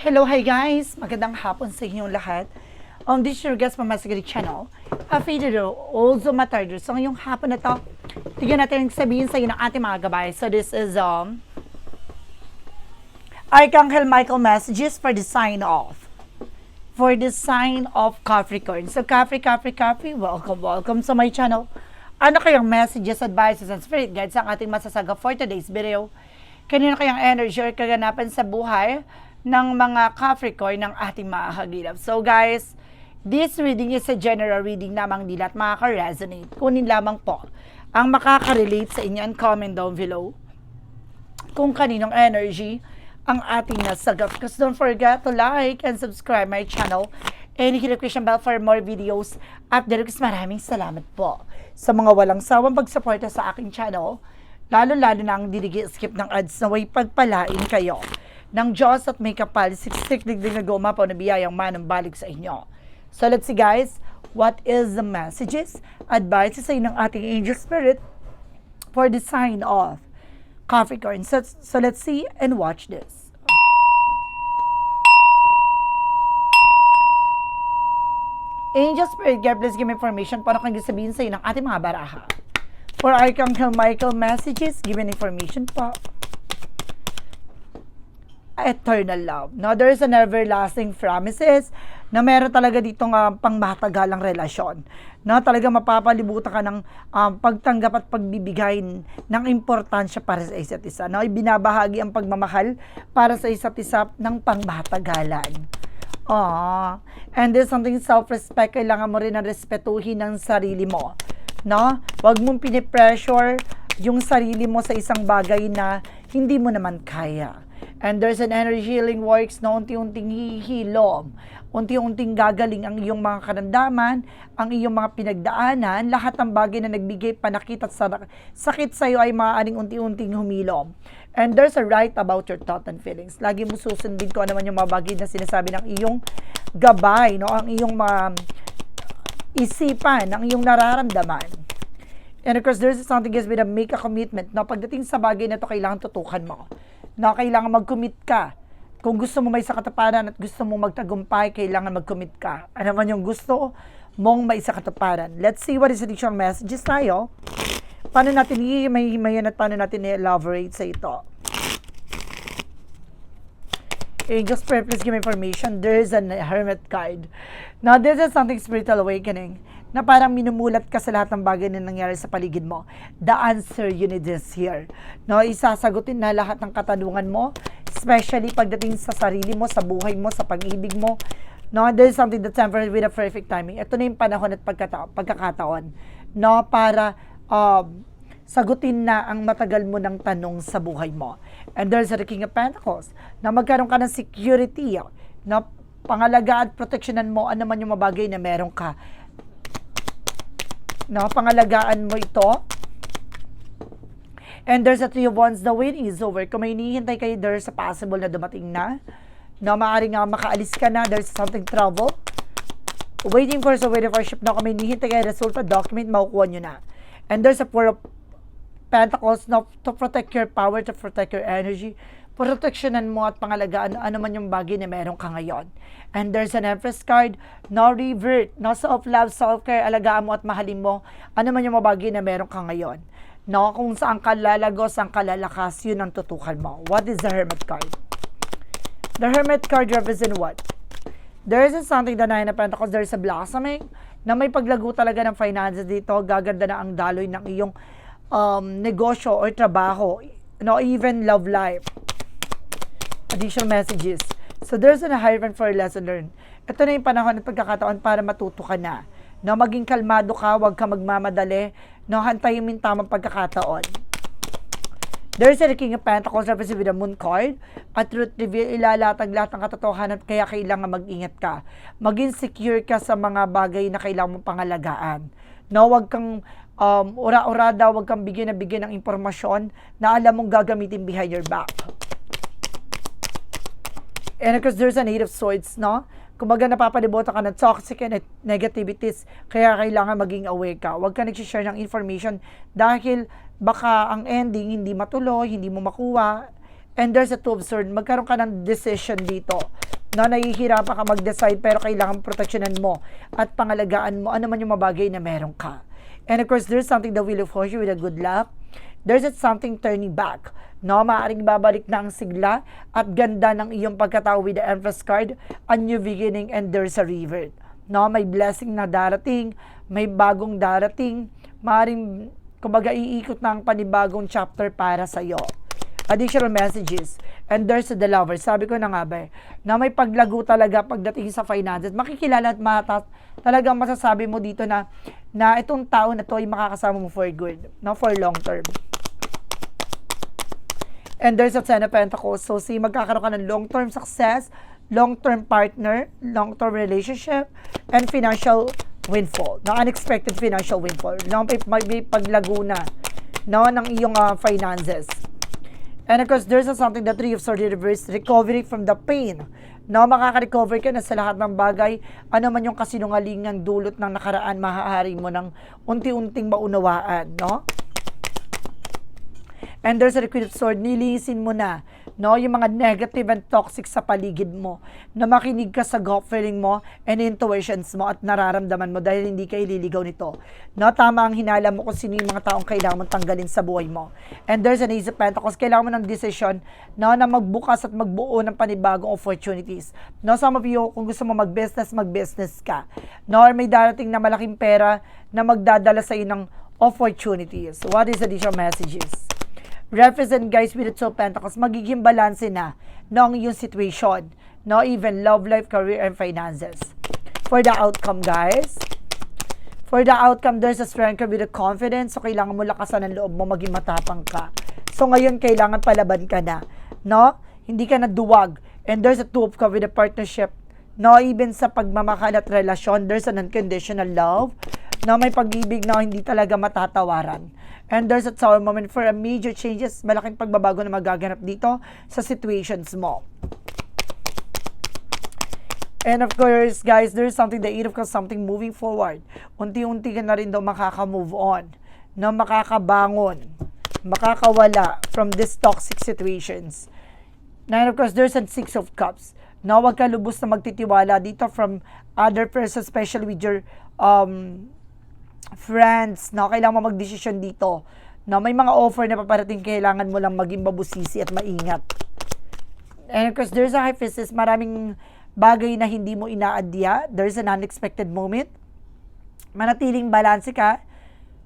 Hello, hi guys! Magandang hapon sa inyong lahat. On this your guest Mamasagari channel, Afidero, also Matardo. So ngayong hapon na to, tignan natin sabihin sa inyo ng ating mga gabay. So this is um, Archangel Michael messages for the sign off. For the sign of Capricorn. So Capri, Capri, Capri, welcome, welcome sa my channel. Ano kayang messages, advices, and spirit guides ang ating masasaga for today's video? Kanino kayang energy or kaganapan sa buhay ng mga Capricorn ng ating mga kagilap? So guys, this reading is a general reading lamang nila at makaka-resonate. Kunin lamang po ang makaka-relate sa inyo and comment down below kung kaninong energy ang ating nasagap. Because don't forget to like and subscribe my channel and hit the notification bell for more videos. At Derek, maraming salamat po sa mga walang sawang pagsuporta sa aking channel. Lalo-lalo na ang dinigi skip ng ads na way pagpalain kayo ng Diyos at may kapal, siksik digdig na goma po na biyayang manang balik sa inyo. So let's see guys, what is the messages, advices sa ng ating angel spirit for the sign of Capricorn. So, so let's see and watch this. Angel Spirit, God please give me information para kang sabihin sa ng ating mga baraha. For Archangel Michael messages, given information po. Eternal love. No, there is an everlasting promises na meron talaga dito nga pangmatagalang relasyon. No, talaga mapapalibutan ka ng um, pagtanggap at pagbibigay ng importansya para sa isa't isa. No, ibinabahagi ang pagmamahal para sa isa't isa ng pangmatagalan. Ah, and there's something self-respect, kailangan mo rin na respetuhin ng sarili mo. No? Huwag mong pinipressure yung sarili mo sa isang bagay na hindi mo naman kaya. And there's an energy healing works na unti-unting hihilom. Unti-unting gagaling ang iyong mga karamdaman, ang iyong mga pinagdaanan, lahat ng bagay na nagbigay panakit at sa- sakit sa iyo ay maaaring unti-unting humilom. And there's a right about your thought and feelings. Lagi mo susundin ko ano man yung mga bagay na sinasabi ng iyong gabay, no? ang iyong mga isipan, ang iyong nararamdaman. And of course, there's something is with a make a commitment. No, pagdating sa bagay na to, kailangan tutukan mo. No, kailangan mag-commit ka. Kung gusto mo may sakataparan at gusto mo magtagumpay, kailangan mag-commit ka. Ano man yung gusto mong may sakataparan. Let's see what is the additional messages tayo. Paano natin i-himayin at paano natin i-elaborate sa ito. Angels prayer, please give me information. There is a hermit card. Now, this is something spiritual awakening na parang minumulat ka sa lahat ng bagay na nangyari sa paligid mo. The answer you need is here. No, isasagutin na lahat ng katanungan mo, especially pagdating sa sarili mo, sa buhay mo, sa pag-ibig mo. No, there is something that's temporary with a perfect timing. Ito na yung panahon at pagkata- pagkakataon. No, para um, sagutin na ang matagal mo ng tanong sa buhay mo. And there's the King of Pentacles, na magkaroon ka ng security, na pangalagaan at proteksyonan mo ano man yung mabagay na meron ka. No, pangalagaan mo ito. And there's a three of wands, the waiting is over. Kung may hinihintay kayo, there's a possible na dumating na. No, maaaring nga makaalis ka na, there's something trouble. Waiting for so waiting for ship na kung may hinihintay kayo resulta, document, makukuha nyo na. And there's a four of Pentacles na to protect your power, to protect your energy, proteksyonan mo at pangalagaan ano man yung bagay na meron ka ngayon. And there's an Empress card, no revert, no self-love, self-care, alagaan mo at mahalin mo ano man yung mga bagay na meron ka ngayon. No, kung saan ka lalago, saan ka lalakas, yun ang tutukan mo. What is the Hermit card? The Hermit card represent what? There is something the Nine of Pentacles, there is a blossoming, na may paglago talaga ng finances dito, gaganda na ang daloy ng iyong um, negosyo or trabaho, no, even love life. Additional messages. So there's a hierophant for a lesson learned. Ito na yung panahon at pagkakataon para matuto ka na. No, maging kalmado ka, huwag ka magmamadali. No, hantayin mo yung tamang pagkakataon. There's a King of Pentacles represented with a Moon card. At truth reveal, ilalatag lahat ng katotohanan kaya kailangan mag-ingat ka. Maging secure ka sa mga bagay na kailangan mong pangalagaan. No, wag kang um, ura-urada, wag kang bigyan na bigyan ng impormasyon na alam mong gagamitin behind your back. And of course, there's an eight of no? Kumbaga napapalibutan ka ng toxic and negativities, kaya kailangan maging aware ka. Huwag ka nagsishare ng information dahil baka ang ending hindi matuloy, hindi mo makuha, And there's a two of swords. Magkaroon ka ng decision dito. No, nahihirapan ka mag-decide pero kailangan proteksyonan mo at pangalagaan mo ano man yung mabagay na meron ka. And of course, there's something that will look for you with a good luck. There's something turning back. No, maaaring babalik na ang sigla at ganda ng iyong pagkatao with the Empress card, a new beginning and there's a river. No, may blessing na darating, may bagong darating, maaaring kumbaga iikot na ang panibagong chapter para sa iyo additional messages. And there's the lover. Sabi ko na nga ba, na may paglago talaga pagdating sa finances. Makikilala at mata, talagang masasabi mo dito na, na itong tao na to ay makakasama mo for good, no, for long term. And there's a Ten of Pentacles. So, see, magkakaroon ka ng long-term success, long-term partner, long-term relationship, and financial windfall. No, unexpected financial windfall. No, may, may paglago na no, ng iyong uh, finances. And of course, there's a something that Three of Swords reverse, recovery from the pain. No, makaka-recover ka na sa lahat ng bagay. Ano man yung kasinungalingang dulot ng nakaraan, maaari mo ng unti-unting maunawaan, no? And there's a Queen of Swords, nilisin mo na, no, yung mga negative and toxic sa paligid mo, na makinig ka sa gut feeling mo and intuitions mo at nararamdaman mo dahil hindi ka ililigaw nito. No, tama ang hinala mo kung sino yung mga taong kailangan mong tanggalin sa buhay mo. And there's an Ace of Pentacles, kailangan mo ng decision, no, na magbukas at magbuo ng panibagong opportunities. No, some of you, kung gusto mo mag-business, mag-business ka. No, or may darating na malaking pera na magdadala sa iyo ng opportunities. What is the additional messages? Represent guys with the two pentacles, magiging balanse na ng yung situation. No, even love life, career, and finances. For the outcome, guys. For the outcome, there's a strength with the confidence. So, kailangan mo lakasan ng loob mo, maging matapang ka. So, ngayon, kailangan palaban ka na. No? Hindi ka na duwag. And there's a two of cup with a partnership. No, even sa pagmamahal at relasyon, there's an unconditional love. No, may pag-ibig na hindi talaga matatawaran. And there's a tower moment for a major changes, malaking pagbabago na magaganap dito sa situations mo. And of course, guys, there's something, the eight of cups, something moving forward. Unti-unti ka na rin daw makaka-move on, na makakabangon, makakawala from these toxic situations. Nine of course, there's a six of cups. Na huwag ka lubos na magtitiwala dito from other person, especially with your um, friends. No, kailangan mo magdesisyon dito. No, may mga offer na paparating, kailangan mo lang maging mabusisi at maingat. And of course, there's a priestess, maraming bagay na hindi mo inaadya. There's an unexpected moment. Manatiling balanse ka.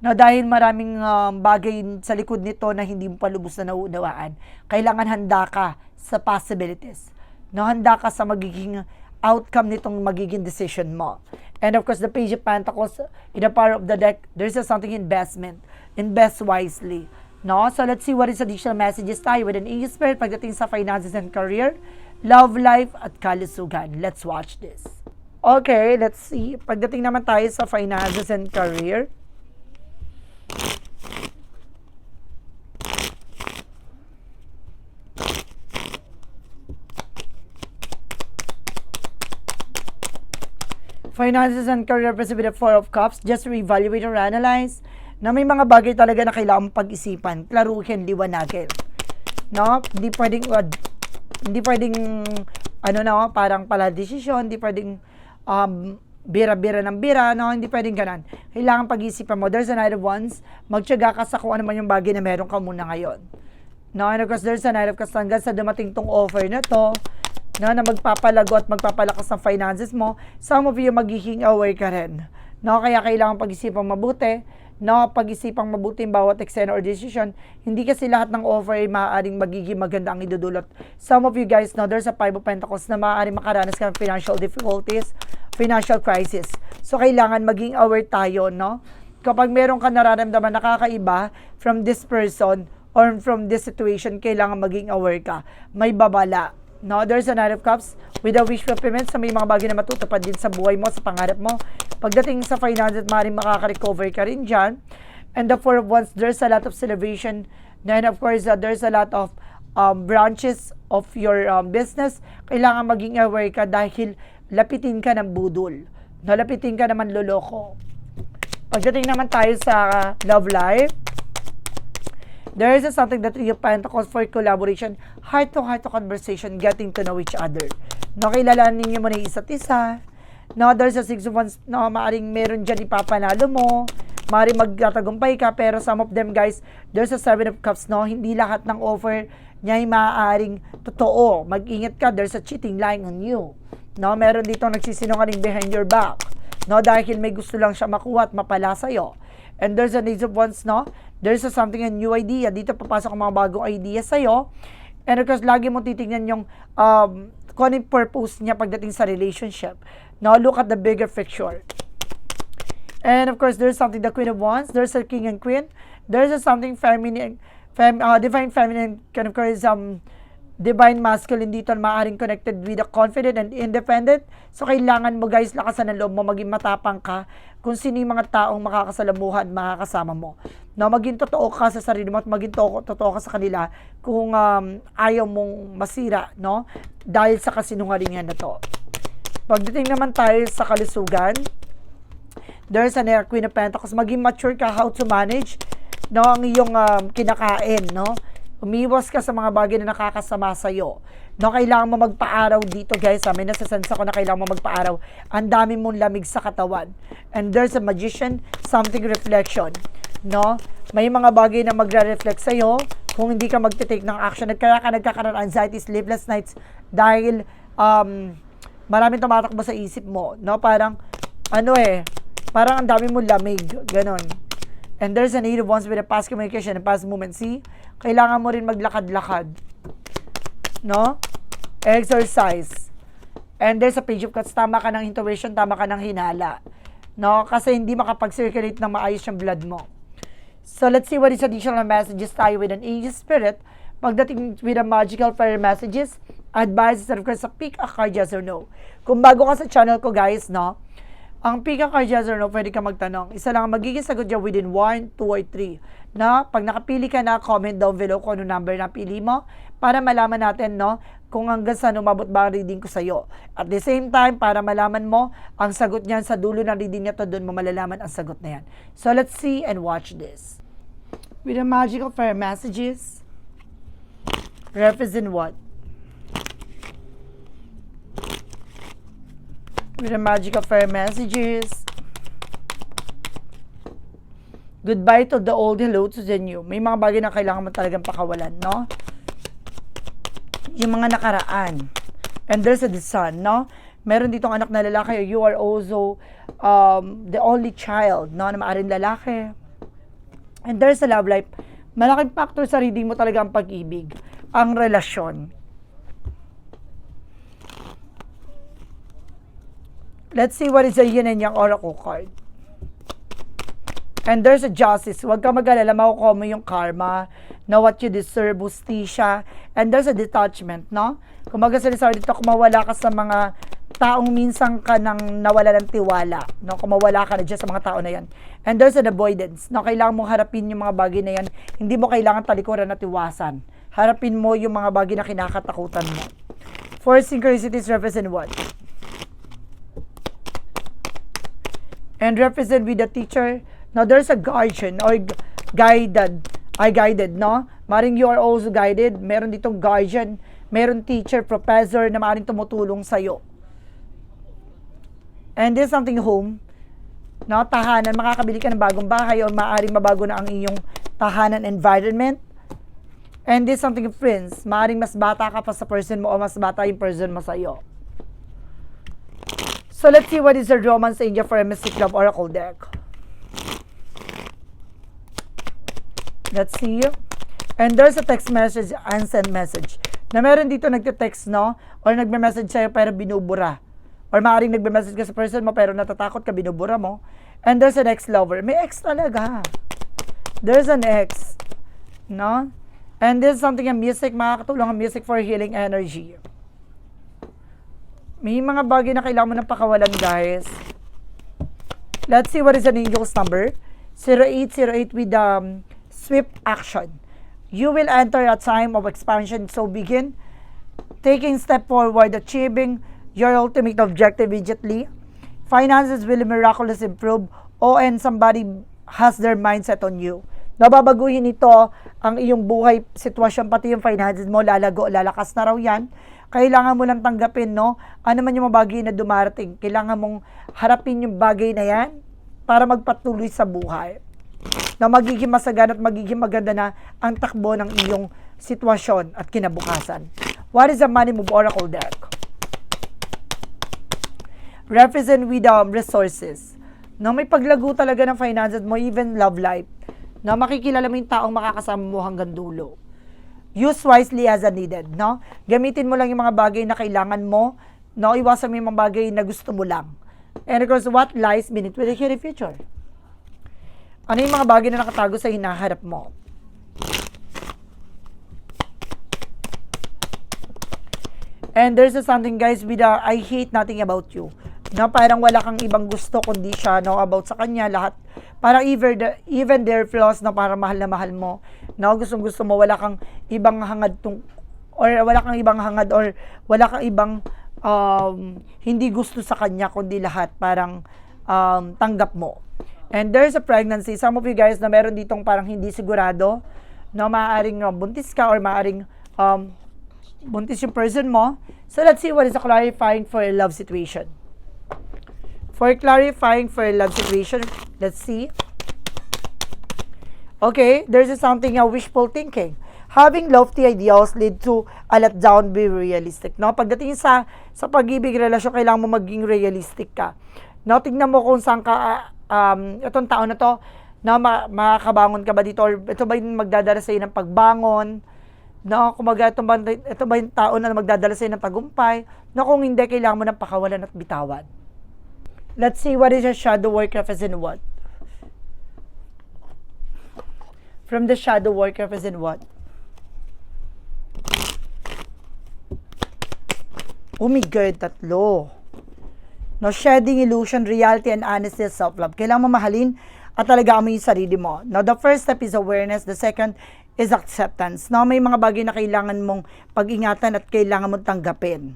No, dahil maraming um, bagay sa likod nito na hindi mo pa lubos na nauunawaan. Kailangan handa ka sa possibilities. No, handa ka sa magiging outcome nitong magiging decision mo. And of course, the Page of Pentacles, in the power of the deck, there's a something investment. Invest wisely. No? So let's see what is additional messages tayo with an A Spirit pagdating sa finances and career, love life, at kalusugan. Let's watch this. Okay, let's see. Pagdating naman tayo sa finances and career, finances and career present with the Four of Cups, just reevaluate or analyze na may mga bagay talaga na kailangan pag-isipan, klaruhin, liwanagin. No? Hindi pwedeng, uh, hindi pwedeng, ano na, parang pala desisyon, hindi pwedeng um, bira-bira ng bira, no? Hindi pwedeng ganun. Kailangan pag-isipan mo. There's a night of wands, magtyaga ka sa kung ano man yung bagay na meron ka muna ngayon. No? And of course, there's a night of cups hanggang sa dumating tong offer na to, no, na magpapalago at magpapalakas ng finances mo, some of you magiging aware ka rin. No, kaya kailangan pag-isipang mabuti, no, pag-isipang mabuti bawat eksena or decision. Hindi kasi lahat ng offer ay maaaring magiging maganda ang idudulot. Some of you guys know there's a five of pentacles na maaaring makaranas ka ng financial difficulties, financial crisis. So, kailangan maging aware tayo, no? Kapag meron ka nararamdaman nakakaiba from this person or from this situation, kailangan maging aware ka. May babala No, there's a Knight of Cups with a wish fulfillment sa may mga bagay na matutupad din sa buhay mo, sa pangarap mo. Pagdating sa finances, maaaring makaka-recover ka rin dyan. And the Four of Wands, there's a lot of celebration. Then, of course, uh, there's a lot of um, branches of your um, business. Kailangan maging aware ka dahil lapitin ka ng budol. Nalapitin ka naman loloko. Pagdating naman tayo sa love life, There is something that you Pentacles for collaboration, heart-to-heart to conversation, getting to know each other. No, kilalanin niyo mo na yung isa't isa. No, there's a six of wands, no, maaring meron dyan ipapanalo mo. Maaring magtatagumpay ka, pero some of them guys, there's a seven of cups, no? Hindi lahat ng offer niya ay maaaring totoo. Mag-ingat ka, there's a cheating lying on you. No, meron dito nagsisinungaling behind your back. No, dahil may gusto lang siya makuha at mapala sa'yo. And there's an ace of wands, no? There's a something, a new idea. Dito papasok ang mga bagong idea sa'yo. And of course, lagi mo titingnan yung um, kung ano yung purpose niya pagdating sa relationship. Now, look at the bigger picture. And of course, there's something the Queen of Wands. There's a King and Queen. There's a something feminine, fem, uh, divine feminine, kind of course, um, divine masculine dito na maaaring connected with the confident and independent. So, kailangan mo guys, lakasan ng loob mo, maging matapang ka kung sino yung mga taong makakasalamuhan, makakasama mo. No, maging totoo ka sa sarili mo at maging to- totoo ka sa kanila kung um, ayaw mong masira, no? Dahil sa kasinungalingan na to. Pagdating naman tayo sa kalusugan, there's an air queen of pentacles. Maging mature ka how to manage no, ang iyong um, kinakain, no? Umiwas ka sa mga bagay na nakakasama sa iyo. No, kailangan mo magpaaraw dito, guys. Ha? May nasasense ako na kailangan mo magpaaraw. Ang dami mong lamig sa katawan. And there's a magician, something reflection. No? May mga bagay na magre-reflect sa iyo kung hindi ka magte-take ng action at kaya ka nagkakaroon anxiety, sleepless nights dahil um, maraming tumatakbo sa isip mo. No? Parang, ano eh, parang ang dami mong lamig. Ganon. And there's a need of ones with a past communication and past movement. See? Kailangan mo rin maglakad-lakad. No? Exercise. And there's a page of cuts. Tama ka ng intuition, tama ka ng hinala. No? Kasi hindi makapag-circulate ng maayos yung blood mo. So let's see what is additional messages tayo with an angel spirit. Pagdating with a magical prayer messages, and of course sa pick a card yes or no. Kung bago ka sa channel ko guys, no? Ang pick a card yes or no, pwede ka magtanong. Isa lang ang magiging sagot dyan within 1, 2, or 3. Na pag nakapili ka na, comment down below kung ano number na pili mo para malaman natin, no? kung hanggang saan umabot ba ang reading ko sa'yo. At the same time, para malaman mo ang sagot niyan sa dulo ng reading niya to, doon mo malalaman ang sagot na yan. So let's see and watch this. With the magical fire messages, represent what? With the magical fire messages, goodbye to the old, hello to the new. May mga bagay na kailangan mo talagang pakawalan, no? Yung mga nakaraan. And there's a the son, no? Meron ditong anak na lalaki, you are also um, the only child, no? Na maaaring lalaki. And there's a love life. Malaking factor sa reading mo talaga ang pag-ibig, ang relasyon. Let's see what is the yin and yang oracle card. And there's a justice. Huwag ka mag-alala, makukuha yung karma na what you deserve, justisya. And there's a detachment, no? Kung mag-asalisar dito, kung mawala ka sa mga taong minsan ka nang nawala ng tiwala, no? Kung mawala ka na dyan sa mga tao na yan. And there's an avoidance, no? Kailangan mong harapin yung mga bagay na yan. Hindi mo kailangan talikuran at iwasan. Harapin mo yung mga bagay na kinakatakutan mo. Four synchronicities represent what? and represent with the teacher. Now, there's a guardian or gu- guided, ay guided, no? Maring you are also guided. Meron ditong guardian, meron teacher, professor na maring tumutulong sa'yo. And there's something home, no? Tahanan, makakabili ka ng bagong bahay o maaaring mabago na ang iyong tahanan environment. And there's something friends, maaaring mas bata ka pa sa person mo o mas bata yung person mo sa'yo. So let's see what is the romance angel for a Mystic Love Oracle deck. Let's see. And there's a text message, unsent message. Na meron dito nagte-text, no? Or nagme-message sa'yo pero binubura. Or maaaring nagme-message ka sa person mo pero natatakot ka, binubura mo. And there's an ex-lover. May ex talaga. There's an ex. No? And there's something ang music, makakatulong ang music for healing energy. May mga bagay na kailangan mo ng pakawalan, guys. Let's see what is an angel's number. 0808 with um, swift action. You will enter a time of expansion, so begin taking step forward, achieving your ultimate objective immediately. Finances will miraculously improve. Oh, and somebody has their mindset on you. Nababaguhin ito ang iyong buhay, sitwasyon, pati yung finances mo, lalago, lalakas na raw yan. Kailangan mo lang tanggapin, no? Ano man yung bagay na dumarating, kailangan mong harapin yung bagay na yan para magpatuloy sa buhay. Na magiging masagana at magiging maganda na ang takbo ng iyong sitwasyon at kinabukasan. What is the money move oracle deck? Represent with um, resources. No, may paglago talaga ng finances mo, even love life. No, makikilala mo yung taong makakasama mo hanggang dulo. Use wisely as needed, no? Gamitin mo lang yung mga bagay na kailangan mo, no? Iwasan mo yung mga bagay na gusto mo lang. And of course, what lies beneath with the future? Ano yung mga bagay na nakatago sa hinaharap mo? And there's a something guys with a, I hate nothing about you. No, parang wala kang ibang gusto kundi siya, no, about sa kanya, lahat. Parang even, the, even their flaws, no, parang mahal na mahal mo. No, gustong gusto mo, wala kang ibang hangad tung, or wala kang ibang hangad, or wala kang ibang um, hindi gusto sa kanya, kundi lahat, parang um, tanggap mo. And there's a pregnancy. Some of you guys na meron ditong parang hindi sigurado, no, maaaring uh, buntis ka or maaaring um, buntis yung person mo. So let's see what is clarifying for a love situation. For clarifying for a love situation, let's see. Okay, there's a something a wishful thinking. Having lofty ideals lead to a letdown, be realistic. No? Pagdating sa sa pag-ibig relasyon, kailangan mo maging realistic ka. No, tingnan mo kung saan ka ah, um, itong taon na to, na ma- makakabangon ka ba dito or ito ba yung magdadala sa ng pagbangon? No, kumaga ito ba, ito ba yung tao na magdadala sa ng tagumpay? No, kung hindi, kailangan mo ng pakawalan at bitawan. Let's see what is your shadow work represent what? From the shadow work represent what? Oh my God, tatlo. No, shedding illusion, reality, and honesty, self-love. Kailangan mo mahalin at talaga mo yung sarili mo. Now, the first step is awareness. The second is acceptance. No, may mga bagay na kailangan mong pag-ingatan at kailangan mong tanggapin.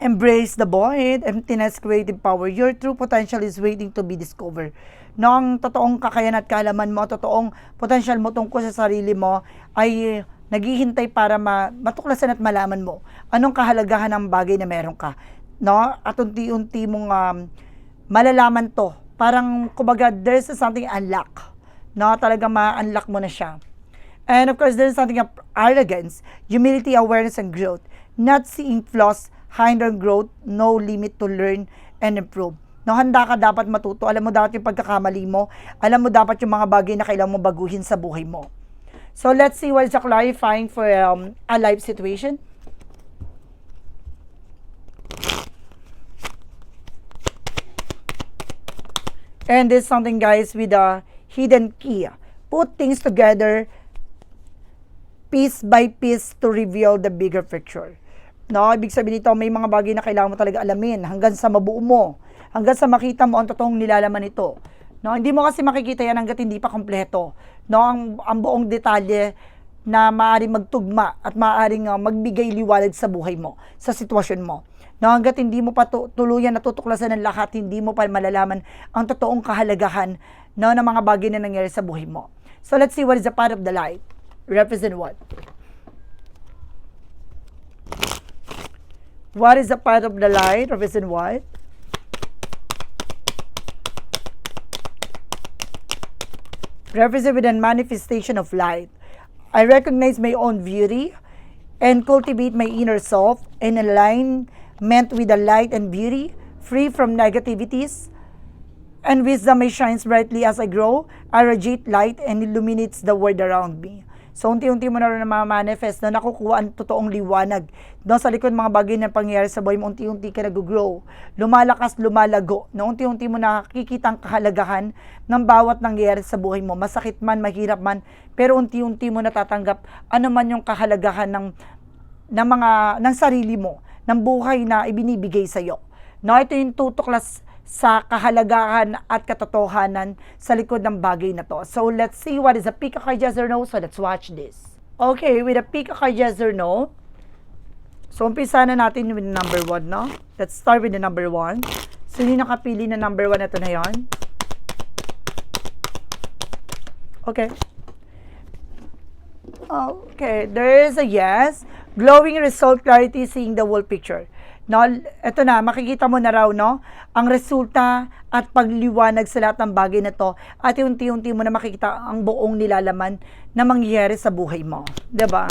Embrace the void, emptiness, creative power. Your true potential is waiting to be discovered. No, ang totoong kakayahan at kaalaman mo, totoong potential mo tungkol sa sarili mo ay naghihintay para ma matuklasan at malaman mo anong kahalagahan ng bagay na meron ka. No? At unti-unti mong um, malalaman to. Parang, kumbaga, there's something unlock. No? Talagang ma-unlock mo na siya. And of course, there's something of arrogance, humility, awareness, and growth. Not seeing flaws, hinder growth, no limit to learn and improve. No, handa ka dapat matuto. Alam mo dapat yung pagkakamali mo. Alam mo dapat yung mga bagay na kailangan mo baguhin sa buhay mo. So, let's see what is the clarifying for um, a life situation. And this something guys with a hidden key. Put things together piece by piece to reveal the bigger picture. No, ibig sabihin nito, may mga bagay na kailangan mo talaga alamin hanggang sa mabuo mo, hanggang sa makita mo ang totoong nilalaman nito. No, hindi mo kasi makikita yan hangga't hindi pa kompleto. No, ang, ang buong detalye na maaaring magtugma at maaaring uh, magbigay liwanag sa buhay mo, sa sitwasyon mo. No, hangga't hindi mo pa tu- tuluyan natutuklasan ng lahat, hindi mo pa malalaman ang totoong kahalagahan no, ng mga bagay na nangyari sa buhay mo. So let's see what is the part of the light. Represent what? What is the part of the light? Represent what? Represent with a manifestation of light. I recognize my own beauty and cultivate my inner self in alignment with the light and beauty, free from negativities. And wisdom shines brightly as I grow. I radiate light and illuminates the world around me. So, unti-unti mo na rin na-manifest na nakukuha ang totoong liwanag. No, sa likod mga bagay na pangyayari sa buhay mo, unti-unti ka nag-grow. Lumalakas, lumalago. No, unti-unti mo nakikita ang kahalagahan ng bawat nangyayari sa buhay mo. Masakit man, mahirap man, pero unti-unti mo natatanggap ano man yung kahalagahan ng, ng mga, ng sarili mo, ng buhay na ibinibigay sa iyo. No, ito yung tutuklas sa kahalagahan at katotohanan sa likod ng bagay na to. So, let's see what is a pick a card yes or no. So, let's watch this. Okay, with a pick a card yes or no. So, umpisa na natin with number one, no? Let's start with the number one. So, yung nakapili na number one, ito na yon. Okay. Okay, there is a yes. Glowing result clarity seeing the whole picture. No, ito na, makikita mo na raw, no? Ang resulta at pagliwanag sa lahat ng bagay na to at unti-unti mo na makikita ang buong nilalaman na mangyayari sa buhay mo. ba?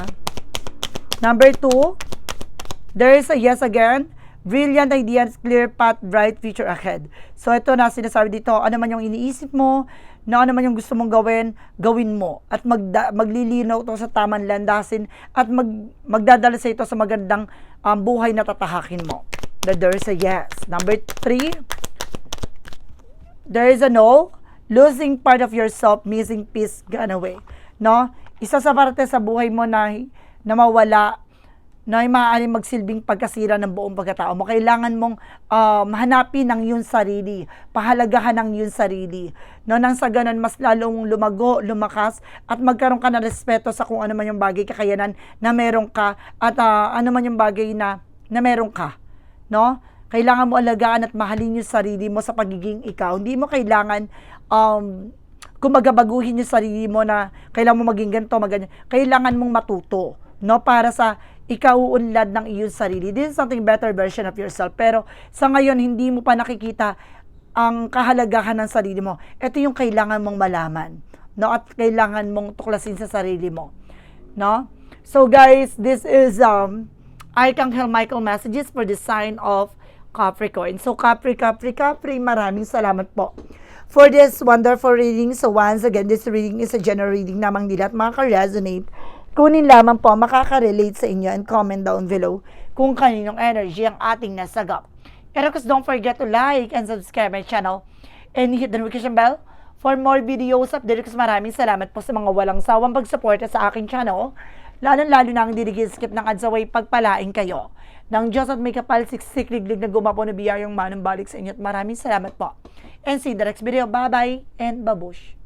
Number two, there is a yes again. Brilliant ideas, clear path, bright future ahead. So ito na sinasabi dito, ano man yung iniisip mo, na ano man yung gusto mong gawin, gawin mo. At magda, maglilinaw ito sa tamang landasin at mag, magdadala sa ito sa magandang um, buhay na tatahakin mo. That there is a yes. Number three, there is a no, losing part of yourself, missing peace, gone away. No? Isa sa parte sa buhay mo na, na mawala, na maaaring magsilbing pagkasira ng buong pagkatao mo. Kailangan mong um, hanapin ang iyong sarili, pahalagahan ang iyong sarili. No, nang sa ganun, mas lalong lumago, lumakas, at magkaroon ka ng respeto sa kung ano man yung bagay, kakayanan na meron ka, at ah, ano man yung bagay na, na meron ka. No? Kailangan mo alagaan at mahalin yung sarili mo sa pagiging ikaw. Hindi mo kailangan um, kumbaga baguhin yung sarili mo na kailangan mo maging ganito, maganyan. Kailangan mong matuto, no? Para sa ikaw uunlad ng iyong sarili. This is something better version of yourself. Pero sa ngayon, hindi mo pa nakikita ang kahalagahan ng sarili mo. Ito yung kailangan mong malaman, no? At kailangan mong tuklasin sa sarili mo, no? So guys, this is um Archangel Michael messages for the sign of Capricorn. So Capri, Capri, Capri, maraming salamat po for this wonderful reading. So once again, this reading is a general reading namang nila at makaka-resonate. Kunin lamang po, makaka-relate sa inyo and comment down below kung kaninong energy ang ating nasagap. And of course, don't forget to like and subscribe my channel and hit the notification bell for more videos update. Kasi maraming salamat po sa mga walang sawang pagsuporta sa aking channel. Lalo-lalo na ang skip ng adsaway pagpalain kayo. Ng Diyos at may kapal siksik-liglig na gumapo na biyayang manang balik sa inyo. At maraming salamat po. And see the next video. Bye-bye and babush.